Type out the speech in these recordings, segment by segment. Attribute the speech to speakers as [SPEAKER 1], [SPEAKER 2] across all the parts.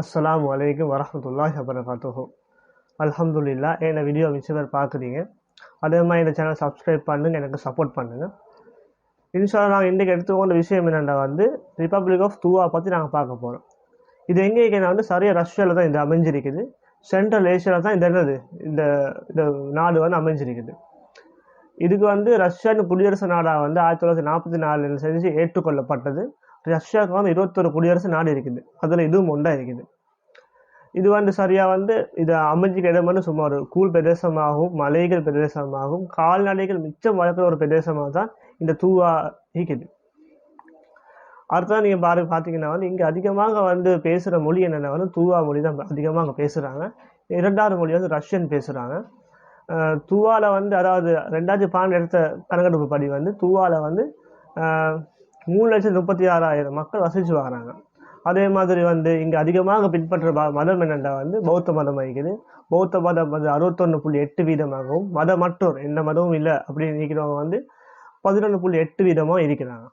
[SPEAKER 1] அஸ்ஸலாமு அலைக்கும் வரஹ்மத்துல்லாஹி வபரகாத்துஹு. அலமதுல்லா என்ன வீடியோ மிச்சம் பேர் பார்க்குறீங்க அதே மாதிரி இந்த சேனல் சப்ஸ்கிரைப் பண்ணுங்க எனக்கு சப்போர்ட் பண்ணுங்க. இன்ஷால்லா நாங்கள் இன்றைக்கி எடுத்துக்கொண்ட விஷயம் என்னென்னா வந்து ரிப்பப்ளிக் ஆஃப் தூவா பற்றி நாங்கள் பார்க்க போகிறோம் இது எங்கே இருக்குன்னா வந்து சரியாக ரஷ்யாவில் தான் இது அமைஞ்சிருக்குது. சென்ட்ரல் ஏஷியாவில் தான் இந்த என்னது இந்த இந்த நாடு வந்து அமைஞ்சிருக்குது. இதுக்கு வந்து ரஷ்யான்னு குடியரசு நாடாக வந்து ஆயிரத்தி தொள்ளாயிரத்தி நாற்பத்தி நாலில் செஞ்சு ஏற்றுக்கொள்ளப்பட்டது. ரஷ்யாவுக்கு வந்து இருபத்தொரு குடியரசு நாடு இருக்குது. அதில் இதுவும் ஒன்றா இருக்குது. இது வந்து சரியாக வந்து இது அமைஞ்சிக்க இடம் வந்து சும்மா ஒரு கூல் பிரதேசமாகவும் மலைகள் பிரதேசமாகவும் கால்நடைகள் மிச்சம் வளர்க்குற ஒரு பிரதேசமாக தான் இந்த தூவா இருக்குது. அடுத்ததான் நீங்கள் பாரு பார்த்தீங்கன்னா வந்து இங்கே அதிகமாக வந்து பேசுகிற மொழி என்னென்ன வந்து தூவா மொழி தான் அதிகமாக அங்கே பேசுகிறாங்க இரண்டாவது மொழி வந்து ரஷ்யன் பேசுகிறாங்க தூவாவில் வந்து அதாவது ரெண்டாயிரத்தி பன்னெண்டு எடுத்த கணக்கெடுப்பு படி வந்து தூவாவில் வந்து மூணு லட்சத்தி முப்பத்தி ஆறாயிரம் மக்கள் வசிச்சு வராங்க. அதே மாதிரி வந்து இங்கே அதிகமாக பின்பற்ற மதம் என்னென்னா வந்து பௌத்த மதம் இருக்குது பௌத்த மதம் வந்து அறுபத்தொன்று புள்ளி எட்டு வீதமாகவும் மதம் மற்றோர் எந்த மதமும் இல்லை அப்படின்னு நினைக்கிறவங்க வந்து பதினொன்று புள்ளி எட்டு வீதமாக இருக்கிறாங்க.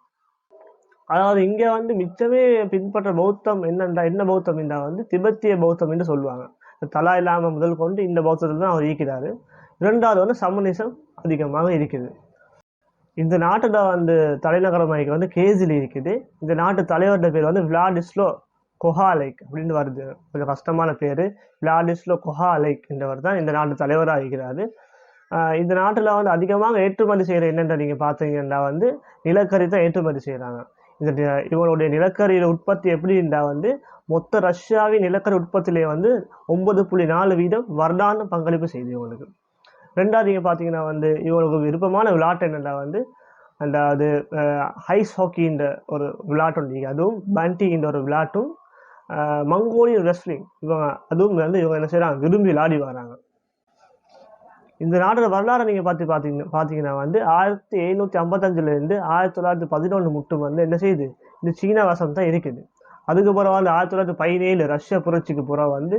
[SPEAKER 1] அதாவது இங்கே வந்து மிச்சமே பின்பற்ற பௌத்தம் என்னண்டா என்ன பௌத்தம் என்றா வந்து திபெத்திய பௌத்தம் என்று சொல்லுவாங்க. தலா இல்லாமல் முதல் கொண்டு இந்த பௌத்தத்தில் தான் அவர் இருக்கிறாரு. இரண்டாவது வந்து சமநிசம் அதிகமாக இருக்குது. இந்த நாட்டில் வந்து தலைநகரமாக வந்து கேஜில் இருக்குது. இந்த நாட்டு தலைவரோட பேர் வந்து விளாடிஸ்லோ கொஹாலைக் அப்படின்னு வருது. கொஞ்சம் கஷ்டமான பேர். விளாடிஸ்லோ கொஹாலைக் என்றவர் தான் இந்த நாட்டு தலைவராக இருக்கிறாரு. இந்த நாட்டில் வந்து அதிகமாக ஏற்றுமதி செய்கிற என்னென்ற நீங்கள் பார்த்தீங்கன்னா வந்து நிலக்கரி தான் ஏற்றுமதி செய்கிறாங்க இந்த இவனுடைய இவங்களுடைய நிலக்கரியில் உற்பத்தி எப்படின்னா வந்து மொத்த ரஷ்யாவின் நிலக்கரி உற்பத்தியிலே வந்து ஒன்பது புள்ளி நாலு வீதம் வருடான பங்களிப்பு செய்து இவங்களுக்கு. ரெண்டாவது நீங்கள் பார்த்தீங்கன்னா வந்து இவங்களுக்கு விருப்பமான விளையாட்டு என்னென்னா வந்து அந்த அது ஹைஸ் ஹாக்கின்ற ஒரு விளையாட்டு ஒன்று அதுவும் பண்டின்ற ஒரு விளையாட்டும் மங்கோலியன் ரெஸ்லிங் இவங்க அதுவும் வந்து இவங்க என்ன செய்கிறாங்க விரும்பி விளையாடி வராங்க. இந்த நாட்டோட வரலாறு நீங்கள் பார்த்து பார்த்தீங்க பார்த்தீங்கன்னா வந்து ஆயிரத்தி எழுநூற்றி ஐம்பத்தஞ்சிலேருந்து ஆயிரத்தி தொள்ளாயிரத்தி பதினொன்று மட்டும் வந்து என்ன செய்யுது? இந்த சீன வசம் தான் இருக்குது. அதுக்கு பிறகு வந்து ஆயிரத்தி தொள்ளாயிரத்தி பதினேழு ரஷ்ய புரட்சிக்கு பிறகு வந்து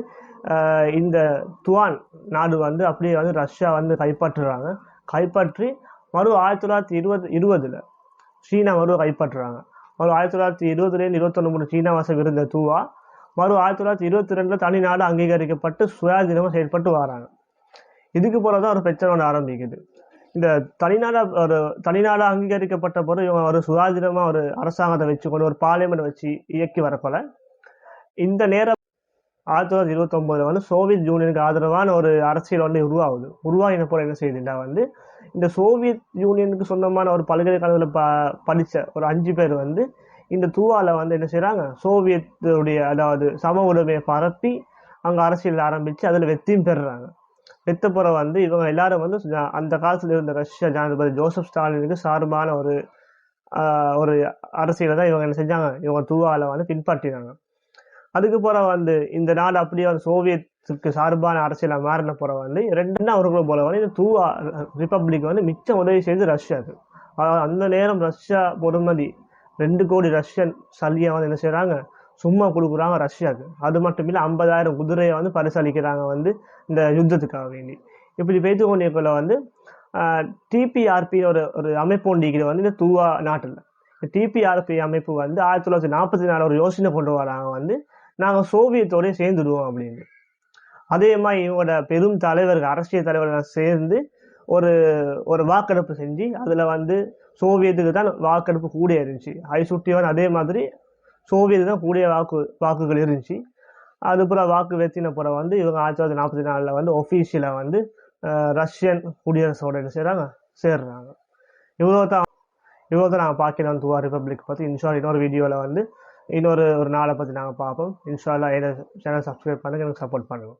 [SPEAKER 1] இந்த துவான் நாடு வந்து அப்படியே வந்து ரஷ்யா வந்து கைப்பற்றுறாங்க. கைப்பற்றி மறு ஆயிரத்தி தொள்ளாயிரத்தி இருபது இருபதில் சீனா மறு கைப்பற்றுறாங்க. மறு ஆயிரத்தி தொள்ளாயிரத்தி இருபதுலேருந்து இருபத்தொன்று மூணு சீனா வசம் இருந்த தூவா மறு ஆயிரத்தி தொள்ளாயிரத்தி இருபத்தி ரெண்டில் தனி நாடு அங்கீகரிக்கப்பட்டு சுயாதீனமாக செயல்பட்டு வராங்க. இதுக்கு பிறகு தான் ஒரு பிரச்சனை ஒன்று ஆரம்பிக்குது. இந்த தனிநாடா ஒரு தனிநாடா அங்கீகரிக்கப்பட்ட பிறகு இவங்க ஒரு சுதாதிரமா ஒரு அரசாங்கத்தை வச்சு கொண்டு ஒரு பார்லிமெண்ட் வச்சு இயக்கி வரப்போல இந்த நேரம் ஆயிரத்தி தொள்ளாயிரத்தி இருபத்தொம்போதுல வந்து சோவியத் யூனியனுக்கு ஆதரவான ஒரு அரசியல் வந்து உருவாகுது. உருவாகின போல என்ன செய்யுதுன்னா வந்து இந்த சோவியத் யூனியனுக்கு சொந்தமான ஒரு பல்கலைக்கழகத்தில் ப படித்த ஒரு அஞ்சு பேர் வந்து இந்த தூவால வந்து என்ன செய்கிறாங்க சோவியத்துடைய அதாவது சம உடைமையை பரப்பி அங்கே அரசியல் ஆரம்பித்து அதில் வெற்றியும் பெறுறாங்க. வெத்தப்புற வந்து இவங்க எல்லாரும் வந்து அந்த காலத்தில் இருந்த ரஷ்ய ஜனாதிபதி ஜோசப் ஸ்டாலினுக்கு சார்பான ஒரு ஒரு அரசியலை தான் இவங்க என்ன செஞ்சாங்க? இவங்க தூவாவில் வந்து பின்பற்றினாங்க. அதுக்கு பிறகு வந்து இந்த நாடு அப்படியே வந்து சோவியத்துக்கு சார்பான அரசியலை மாறின போகிற வந்து ரெண்டு அவர்களும் போல வந்து இந்த தூவா ரிப்பப்ளிக் வந்து மிச்சம் உதவி செய்து ரஷ்யாவுக்கு அதாவது அந்த நேரம் ரஷ்யா பொறுமதி ரெண்டு கோடி ரஷ்யன் சல்லியை வந்து என்ன செய்கிறாங்க சும்மா கொடுக்குறாங்க ரஷ்யாவுக்கு அது மட்டும் இல்லை ஐம்பதாயிரம் குதிரையை வந்து பரிசளிக்கிறாங்க வந்து இந்த யுத்தத்துக்காக வேண்டி. இப்படி பேத்து கொண்டிருக்கல வந்து டிபிஆர்பி ஒரு ஒரு அமைப்பு ஒன்று வந்து இந்த தூவா நாட்டில். இந்த டிபிஆர்பி அமைப்பு வந்து ஆயிரத்தி தொள்ளாயிரத்தி நாற்பத்தி நாலு ஒரு யோசனை கொண்டு வராங்க வந்து நாங்கள் சோவியத்தோடய சேர்ந்துடுவோம் அப்படின்னு. அதே மாதிரி இவங்களோட பெரும் தலைவர்கள் அரசியல் தலைவர்கள் சேர்ந்து ஒரு ஒரு வாக்கெடுப்பு செஞ்சு அதில் வந்து சோவியத்துக்கு தான் வாக்கெடுப்பு கூட இருந்துச்சு ஐ சுட்டி வந்து அதே மாதிரி சோவியல் தான் கூடிய வாக்கு வாக்குகள் இருந்துச்சு. அதுக்கப்புறம் வாக்கு வெத்தின பிறகு வந்து இவங்க ஆயிரத்தி தொள்ளாயிரத்தி நாற்பத்தி நாலில் வந்து ஒஃபீஷியலாக வந்து ரஷ்யன் குடியரசோட என்ன செய்கிறாங்க சேர்றாங்க. இவ்வளோ தான் இவ்வளோ தான் நாங்கள் பார்க்கலாம் துவா ரிப்பப்ளிக் பற்றி இன்ஷா இன்னொரு வீடியோவில் வந்து இன்னொரு ஒரு நாளை பற்றி நாங்கள் பார்ப்போம். இன்ஷால்லா என்ன சேனல் சப்ஸ்கிரைப் பண்ணுங்க எனக்கு சப்போர்ட் பண்ணுவோம்